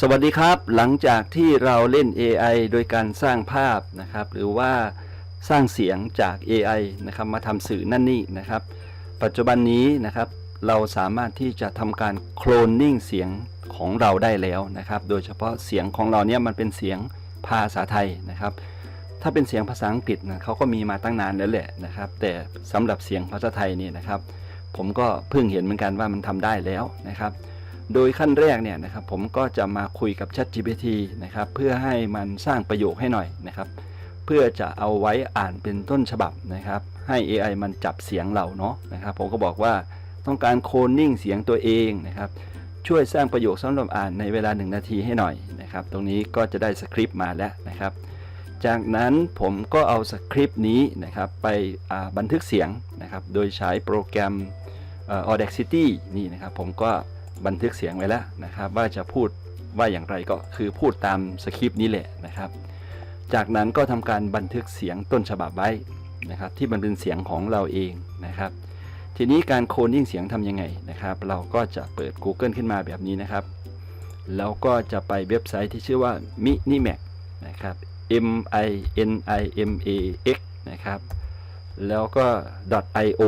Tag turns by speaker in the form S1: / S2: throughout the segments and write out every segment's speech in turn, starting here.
S1: สวัสดีครับ หลังจากที่เราเล่น AI โดยการสร้างภาพนะครับ หรือว่าสร้างเสียงจาก AI นะครับมาทำสื่อนั่นนี่นะครับ ปัจจุบันนี้นะครับเราสามารถที่จะทำการโคลนนิ่งเสียงของเราได้แล้วนะครับ โดยเฉพาะเสียงของเราเนี่ยมันเป็นเสียงภาษาไทยนะครับ ถ้าเป็นเสียงภาษาอังกฤษนะเขาก็มีมาตั้งนานแล้วแหละนะครับ แต่สำหรับเสียงภาษาไทยนี่นะครับ ผมก็เพิ่งเห็นเหมือนกันว่ามันทำได้แล้วนะครับ โดยขั้นแรกเนี่ยนะครับผมก็จะมาคุยกับ ChatGPT นะครับเพื่อให้มันสร้างประโยคให้หน่อยนะครับเพื่อจะเอาไว้อ่านเป็นต้นฉบับนะครับให้ AI มันจับเสียงเราเนาะนะครับผมก็บอกว่าต้องการโคลนนิ่งเสียงตัวเองนะครับช่วยสร้างประโยคสำหรับอ่านในเวลา 1 นาทีให้หน่อยนะครับตรงนี้ก็จะได้สคริปต์มาแล้วนะครับจากนั้นผมก็เอาสคริปต์นี้นะครับไปบันทึกเสียงนะครับโดยใช้โปรแกรม Audacity นี่นะครับผมก็ บันทึกเสียงไว้แล้วนะครับ ว่าจะพูดว่าอย่างไรก็คือพูดตามสคริปต์นี้แหละนะครับ จากนั้นก็ทำการบันทึกเสียงต้นฉบับไว้นะครับ ที่มันเป็นเสียงของเราเองนะครับ ทีนี้การโคลนิ่งเสียงทำยังไงนะครับ เราก็จะเปิด Google ขึ้นมาแบบนี้นะครับ แล้วก็จะไปเว็บไซต์ที่ชื่อว่า Minimax นะครับ M I N I M A X นะครับ แล้วก็ .io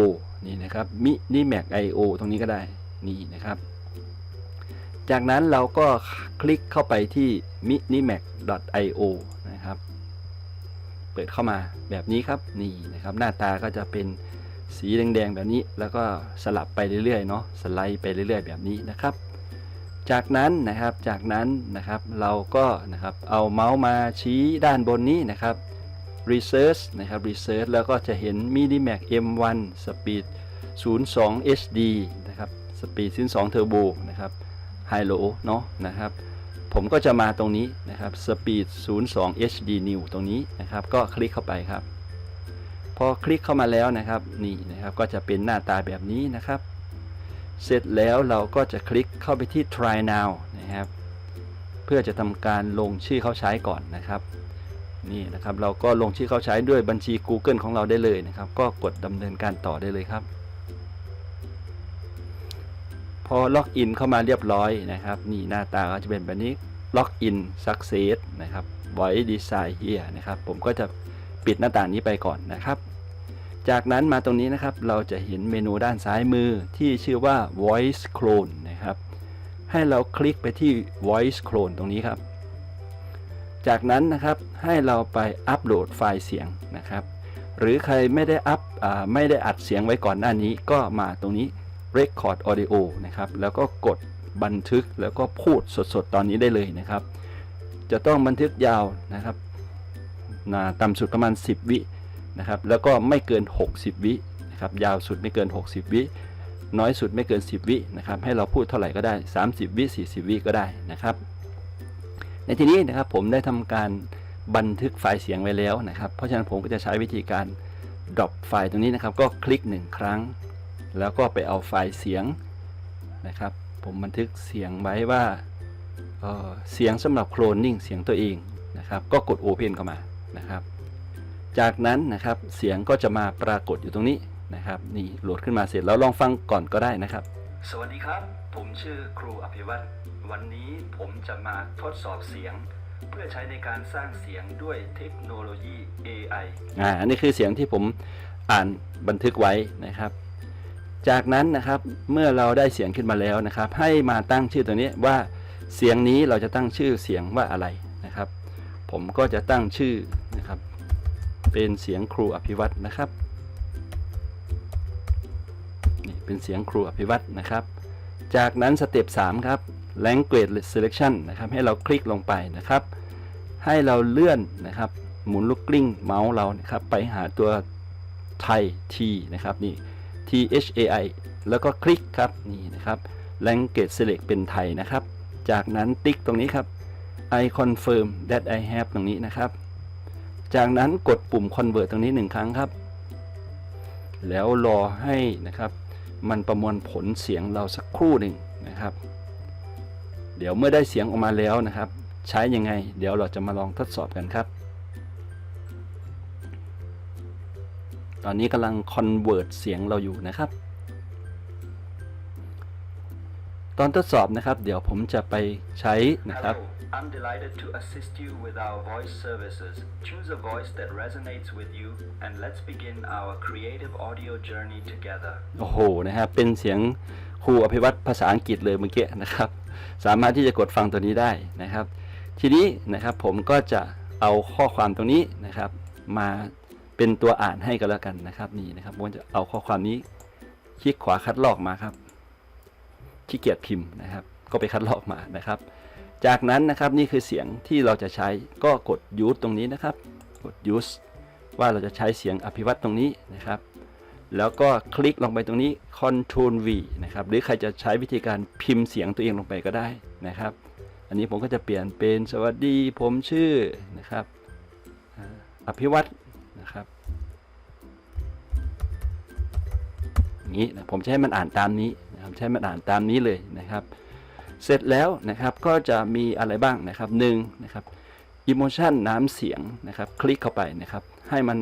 S1: นี่นะครับ Minimax io ตรงนี้ก็ได้นี่นะครับ จากนั้นเราก็คลิกเข้าไปที่ minimax.io นะครับ เปิดเข้ามาแบบนี้ครับนี่นะครับ หน้าตาก็จะเป็นสีแดงๆแบบนี้ แล้วก็สลับไปเรื่อยๆเนาะสไลด์ไปเรื่อยๆ แบบนี้นะครับ จากนั้นนะครับจากนั้นนะครับเราก็นะครับเอาเมาส์มาชี้ด้านบนนี้นะครับ research นะครับ research แล้วก็จะเห็น minimax m1 speed 02 hd นะครับ speed 02 turbo นะครับ high low เนาะนะครับ ผมก็จะมาตรงนี้นะครับ speed 02 hd new ตรงนี้นะครับ ก็คลิกเข้าไปครับ พอคลิกเข้ามาแล้วนะครับนี่นะครับก็จะเป็นหน้าตาแบบนี้นะครับ เสร็จแล้วเราก็จะคลิกเข้าไปที่ try now นะครับ เพื่อจะทำการลงชื่อเข้าใช้ก่อนนะครับนี่นะครับเราก็ลงชื่อเข้าใช้ด้วยบัญชี Google ของเราได้เลยนะครับ ก็กดดำเนินการต่อได้เลยครับ พอล็อกอินเข้ามาเรียบร้อยนะครับ นี่หน้าตาก็จะเป็นแบบนี้ล็อกอิน success นะครับ voice design here นะครับ ผมก็จะปิดหน้าต่างนี้ไปก่อนนะครับ จากนั้นมาตรงนี้นะครับ เราจะเห็นเมนูด้านซ้ายมือที่ชื่อว่า voice clone นะครับ ให้เราคลิกไปที่ voice clone ตรงนี้ครับ จากนั้นนะครับให้เราไปอัปโหลดไฟล์เสียงนะครับ หรือใครไม่ได้อัพไม่ได้อัดเสียงไว้ก่อนหน้านี้ก็มาตรงนี้ record audio นะครับแล้วก็กดบันทึกแล้วก็พูดสดๆ ตอนนี้ได้เลยนะครับ จะต้องบันทึกยาวนะครับนะต่ำสุดประมาณ 10 วินะครับ แล้วก็ไม่เกิน 60 วินะครับ ยาวสุดไม่เกิน 60 วิ น้อยสุดไม่เกิน 10 วินะครับ ให้เราพูดเท่าไหร่ก็ได้ 30 วิ 40 วิก็ได้นะครับ ในที่นี้นะครับผมได้ทำการบันทึกไฟล์เสียงไว้แล้วนะครับ เพราะฉะนั้นผมก็จะใช้วิธีการ drop ไฟล์ตรงนี้นะครับ ก็คลิก 1 ครั้ง แล้วก็ไปเอาไฟล์เสียงนะครับ ผมบันทึกเสียงไว้ว่าเอ่อเสียงสำหรับโคลนนิ่งเสียงตัวเองนะครับ ก็กด Open เข้ามานะครับ จากนั้นนะครับเสียงก็จะมาปรากฏอยู่ตรงนี้นะครับนี่โหลดขึ้นมาเสร็จแล้วลองฟังก่อนก็ได้นะครับ สวัสดีครับ ผมชื่อครูอภิวัตรวันนี้ผมจะมาทดสอบเสียง เพื่อใช้ในการสร้างเสียงด้วยเทคโนโลยี AI อ่าอันนี้คือเสียงที่ผมอ่านบันทึกไว้นะครับ จากนั้นนะครับเมื่อเราได้เสียงขึ้นมาแล้วนะครับ ให้มาตั้งชื่อตัวนี้ว่าเสียงนี้เราจะตั้งชื่อเสียงว่าอะไรนะครับ ผมก็จะตั้งชื่อนะครับ เป็นเสียงครูอภิวัตรนะครับนี่เป็นเสียงครูอภิวัตรนะครับ จากนั้นสเต็ป3ครับ language selection นะครับให้เราคลิกลงไปนะครับ ให้เราเลื่อนนะครับหมุนลูกกลิ้งเมาส์เรานะครับไปหาตัวไทย T นะครับนี่ T H A I แล้วก็คลิกครับนี่นะครับ language select เป็นไทยนะครับ จากนั้นติ๊กตรงนี้ครับ I confirm that I have ตรงนี้นะครับ จากนั้นกดปุ่ม convert ตรงนี้หนึ่งครั้งครับ แล้วรอให้นะครับ มันประมวลผลเสียงเราสักครู่หนึ่งนะครับ เดี๋ยวเมื่อได้เสียงออกมาแล้วนะครับ ใช้ยังไง เดี๋ยวเราจะมาลองทดสอบกันครับ ตอนนี้กำลัง convert เสียงเราอยู่นะครับ ตอนทดสอบนะครับ เดี๋ยวผมจะไปใช้นะครับ
S2: Hello, I'm delighted to assist you with our voice services. Choose a voice that resonates with you and let's begin our creative audio journey together.
S1: โอ้โห นะครับ เป็นเสียงครูอภิวัตภาษาอังกฤษเลยเมื่อกี้นะครับ สามารถที่จะกดฟังตัวนี้ได้นะครับ ทีนี้นะครับผมก็จะเอาข้อความตรงนี้นะครับ มา เป็นตัวอ่านให้กันแล้วกันนะครับนี่นะครับผมจะเอาข้อความนี้คลิกขวาคัดลอกมาครับขี้เกียจพิมพ์นะครับ ก็ไปคัดลอกมานะครับ จากนั้นนะครับนี่คือเสียงที่เราจะใช้ก็กด use ตรงนี้นะครับ กด use ว่าเราจะใช้เสียงอภิวัตตรงนี้นะครับ แล้วก็คลิกลงไปตรงนี้ Ctrl V นะครับ หรือใครจะใช้วิธีการพิมพ์เสียงตัวเองลงไปก็ได้นะครับ อันนี้ผมก็จะเปลี่ยนเป็นสวัสดีผมชื่อนะครับอ่าอภิวัต นะครับอย่างนี้นะผมจะให้มันอ่านตามนี้นะครับใช้มันอ่านตามนี้เลยนะครับ เสร็จแล้วนะครับก็จะมีอะไรบ้างนะครับหนึ่งนะครับ emotion น้ำเสียงนะครับคลิกเข้าไปนะครับ ให้มัน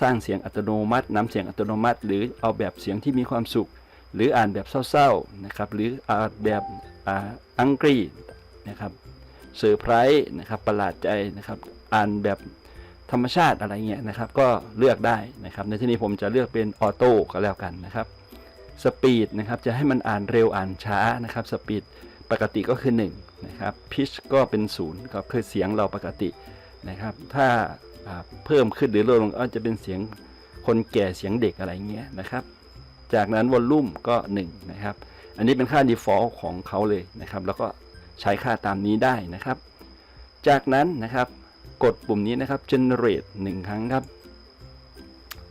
S1: สร้างเสียงอัตโนมัติ น้ำเสียงอัตโนมัติ หรือเอาแบบเสียงที่มีความสุข หรืออ่านแบบเศร้าๆนะครับหรืออ่านแบบอังกฤษนะครับเซอร์ไพรส์นะครับประหลาดใจนะครับอ่านแบบ ธรรมชาติอะไรเงี้ยนะครับ ก็เลือกได้นะครับ ในที่นี้ผมจะเลือกเป็นออโต้ก็แล้วกันนะครับสปีดนะครับจะให้มันอ่านเร็วอ่านช้านะครับสปีดปกติก็คือ1นะครับพิชก็เป็น0ก็คือเสียงเราปกตินะครับ ถ้าอ่าเพิ่มขึ้นหรือลดลงก็จะเป็นเสียงคนแก่เสียงเด็กอะไรเงี้ยนะครับ จากนั้นวอลลุ่มก็1นะครับอันนี้เป็นค่า default ของเขาเลยนะครับ แล้วก็ใช้ค่าตามนี้ได้นะครับ จากนั้นนะครับ กดปุ่มนี้นะครับ generate 1 ครั้งครับ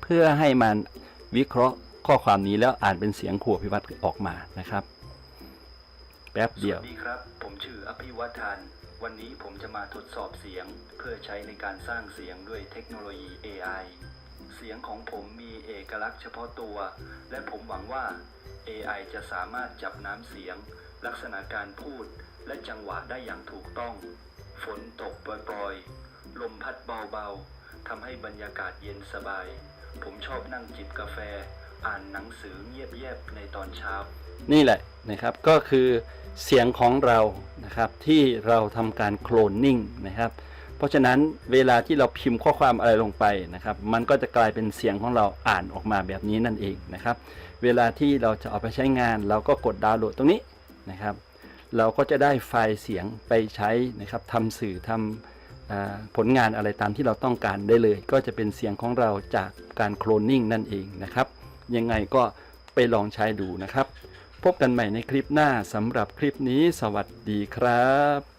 S1: เพื่อให้มันวิเคราะห์ข้อความนี้แล้วอ่านเป็นเสียงขวบพิวัตรออกมานะครับ แป๊บเดียว ส
S2: วัสดีครับ ผมชื่ออภิวัฒานวันนี้ผมจะมาทดสอบเสียงเพื่อใช้ในการสร้างเสียงด้วยเทคโนโลยี AI เสียงของผมมีเอกลักษณ์เฉพาะตัว และผมหวังว่า AI จะสามารถจับน้ำเสียง ลักษณะการพูด และจังหวะได้อย่างถูกต้อง ฝนตกปล่อยๆ ลมพัดเบาๆทำให้บรรยากาศเย็นสบาย ผมชอบนั่งจิบกาแฟ อ่านหนังสือเงียบๆในตอนเช้า
S1: นี่แหละนะครับก็คือเสียงของเรานะครับที่เราทำการโคลนนิ่งนะครับ เพราะฉะนั้นเวลาที่เราพิมพ์ข้อความอะไรลงไปนะครับ มันก็จะกลายเป็นเสียงของเราอ่านออกมาแบบนี้นั่นเองนะครับ เวลาที่เราจะเอาไปใช้งาน เราก็กดดาวน์โหลดตรงนี้นะครับ เราก็จะได้ไฟล์เสียงไปใช้นะครับทำสื่อทำ ผลงานอะไรตามที่เราต้องการได้เลย ก็จะเป็นเสียงของเราจากการโคลนนิ่งนั่นเองนะครับ ยังไงก็ไปลองใช้ดูนะครับ พบกันใหม่ในคลิปหน้าสำหรับคลิปนี้ สวัสดีครับ